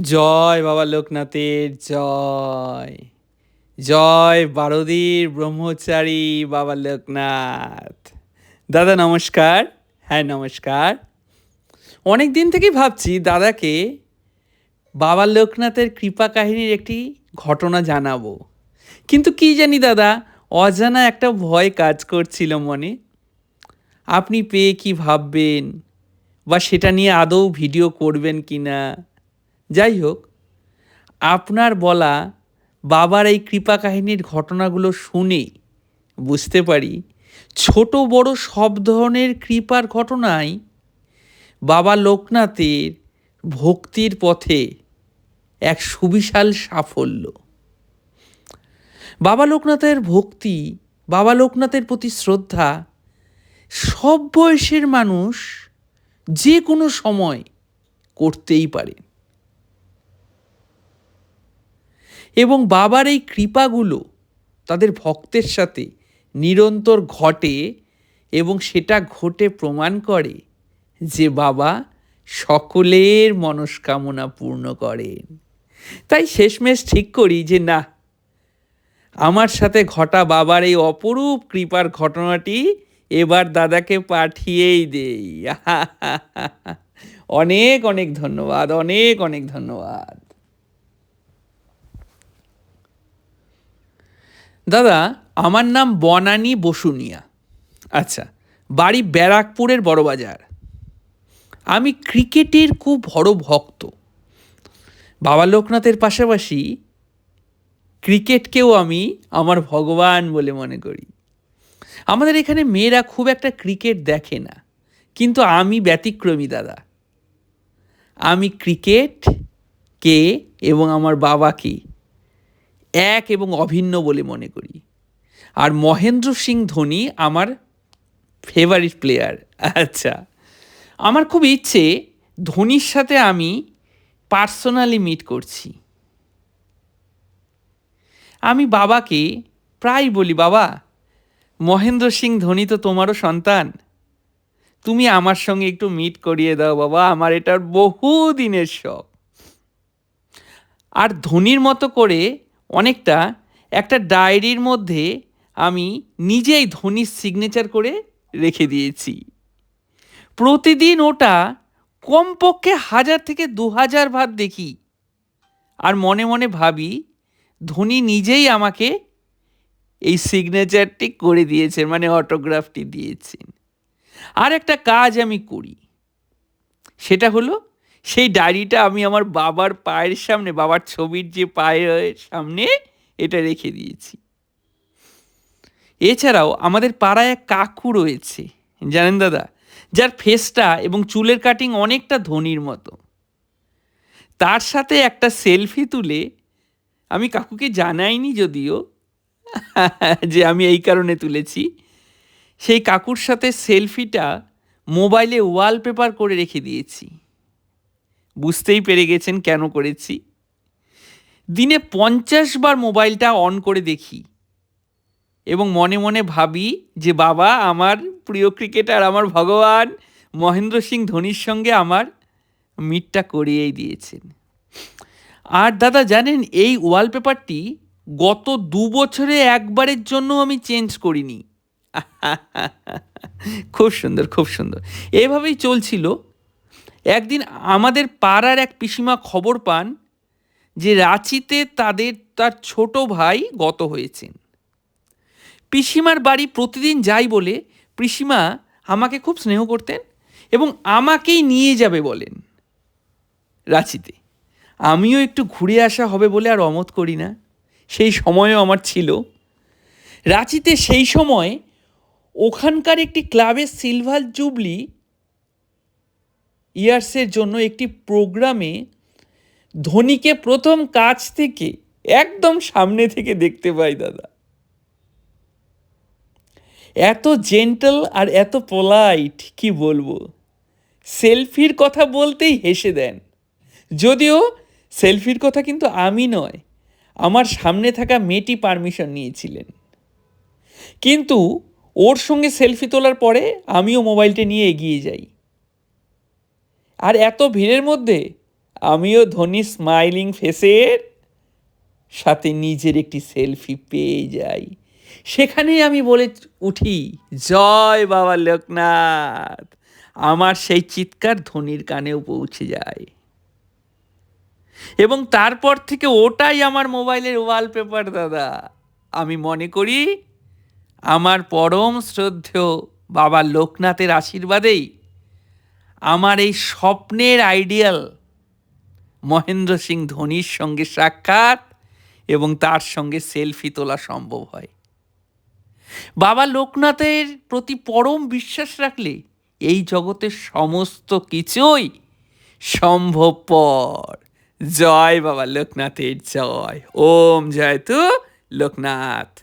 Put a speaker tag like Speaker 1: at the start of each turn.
Speaker 1: জয় বাবা লোকনাথের, জয়। জয় বারদীর ব্রহ্মচারী বাবা লোকনাথ। দাদা নমস্কার হ্যাঁ নমস্কার। অনেক দিন থেকেই ভাবছি দাদাকে বাবা লোকনাথের কৃপা কাহিনীর একটি ঘটনা জানাব। কিন্তু কি জানি দাদা, অজানা একটা ভয় কাজ করছিল মনে। আপনি পেয়ে কি ভাববেন? বা সেটা নিয়ে আদৌ ভিডিও করবেন কি না যাই হোক, আপনার বলা বাবার এই কৃপা কাহিনীর ঘটনাগুলো শুনে বুঝতে পারি, ছোট বড় সব ধরনের কৃপার ঘটনাই বাবা লোকনাথের ভক্তির পথে এক সুবিশাল সাফল্য। বাবা লোকনাথের ভক্তি, বাবা লোকনাথের প্রতি শ্রদ্ধা, সব বয়সের মানুষ যে কোনো সময় করতেই পারে এবং বাবার এই কৃপাগুলো তাদের ভক্তের সাথে নিরন্তর ঘটে এবং সেটা ঘটে প্রমাণ করে যে বাবা সকলের মনস্কামনা পূর্ণ করেন। তাই শেষমেশ ঠিক করি যে না, আমার সাথে ঘটা বাবার এই অপরূপ কৃপার ঘটনাটি এবার দাদাকে পাঠিয়েই দেই। অনেক অনেক ধন্যবাদ, অনেক অনেক ধন্যবাদ। দাদা, আমার নাম বনানী বসুনিয়া। আচ্ছা বাড়ি ব্যারাকপুরের বড়বাজার। আমি ক্রিকেটের খুব বড় ভক্ত। বাবা লোকনাথের পাশাপাশি ক্রিকেটকেও আমি আমার ভগবান বলে মনে করি। আমাদের এখানে মেয়েরা খুব একটা ক্রিকেট দেখে না, কিন্তু আমি ব্যতিক্রমী দাদা। আমি ক্রিকেট কে এবং আমার বাবাকে এক এবং অভিন্ন বলে মনে করি। আর মহেন্দ্র সিং ধোনি আমার ফেভারিট প্লেয়ার আচ্ছা আমার খুব ইচ্ছে ধোনির সাথে আমি পার্সোনালি মিট করছি। আমি বাবাকে প্রায় বলি, বাবা, মহেন্দ্র সিং ধোনি তো তোমারও সন্তান। তুমি আমার সঙ্গে একটু মিট করিয়ে দাও, বাবা, আমার এটার বহু দিনের শখ। আর ধোনির মতো করে অনেকটা একটা ডায়েরির মধ্যে আমি নিজেই ধোনির সিগনেচার করে রেখে দিয়েছি। প্রতিদিন ওটা কমপক্ষে হাজার থেকে দু হাজার ভাত দেখি। আর মনে মনে ভাবি, ধোনি নিজেই আমাকে এই সিগনেচারটি করে দিয়েছেন মানে অটোগ্রাফটি দিয়েছেন। আর একটা কাজ আমি করি, সেটা হলো সেই ডায়েরিটা আমি আমার বাবার পায়ের সামনে, বাবার ছবির যে পায়ের সামনে এটা রেখে দিয়েছি। এছাড়াও আমাদের পাড়ায় এক কাকু রয়েছে, জানেন দাদা? যার ফেসটা এবং চুলের কাটিং অনেকটা ধনির মতো। তার সাথে একটা সেলফি তুলে আমি কাকুকে জানাইনি যদিও, যে আমি এই কারণে তুলেছি। সেই কাকুর সাথে সেলফিটা মোবাইলে ওয়ালপেপার করে রেখে দিয়েছি। বুঝতেই পেরে গেছেন কেন করেছি। দিনে পঞ্চাশ বার মোবাইলটা অন করে দেখি এবং মনে মনে ভাবি যে বাবা, আমার প্রিয় ক্রিকেটার, আমার ভগবান মহেন্দ্র সিং ধোনির সঙ্গে আমার মিটটা করিয়েই দিয়েছেন। আর দাদা, জানেন এই ওয়ালপেপারটি গত দু বছরে একবারের জন্য আমি চেঞ্জ করিনি। খুব সুন্দর খুব সুন্দর। এভাবেই চলছিল। একদিন আমাদের পাড়ার এক পিসিমা খবর পান যে রাঁচিতে তাদের, তার ছোট ভাই গত হয়েছেন। পিসিমার বাড়ি প্রতিদিন যাই বলে, পিসিমা আমাকে খুব স্নেহ করতেন এবং আমাকেই নিয়ে যাবে বলেন রাঁচিতে। আমিও একটু ঘুরে আসা হবে বলে আর অমত করি না। সেই সময়ও আমার ছিল। রাঁচিতে সেই সময় ওখানকার একটি ক্লাবের সিলভার জুবলি ইয়ার্সের জন্য একটি প্রোগ্রামে ধোনিকে প্রথম কাছ থেকে, একদম সামনে থেকে দেখতে পাই দাদা। এত জেন্টল আর এত পোলাইট, কি বলব? সেলফির কথা বলতেই হেসে দেন। যদিও সেলফির কথা কিন্তু আমি নয়, আমার সামনে থাকা মেয়েটি পারমিশন নিয়েছিলেন। কিন্তু ওর সঙ্গে সেলফি তোলার পরে আমিও মোবাইলটা নিয়ে এগিয়ে যাই। আর এত ভিড়ের মধ্যে আমিও ধোনি স্মাইলিং ফেসের সাথে নিজের একটি সেলফি পেয়ে যাই। সেখানেই আমি বলে উঠি, জয় বাবা লোকনাথ। আমার সেই চিৎকার ধোনির কানেও পৌঁছে যায়। এবং তারপর থেকে ওটাই আমার মোবাইলের ওয়ালপেপার দাদা। আমি মনে করি, আমার পরম শ্রদ্ধেয় বাবা লোকনাথের আশীর্বাদেই আমার এই স্বপ্নের আইডিয়াল মহেন্দ্র সিং ধোনির সঙ্গে সাক্ষাৎ এবং তার সঙ্গে সেলফি তোলা সম্ভব হয়। বাবা লোকনাথের প্রতি পরম বিশ্বাস রাখলে এই জগতের সমস্ত কিছুই সম্ভবপর। জয় বাবা লোকনাথের, জয়। ওম, জয় তু লোকনাথ।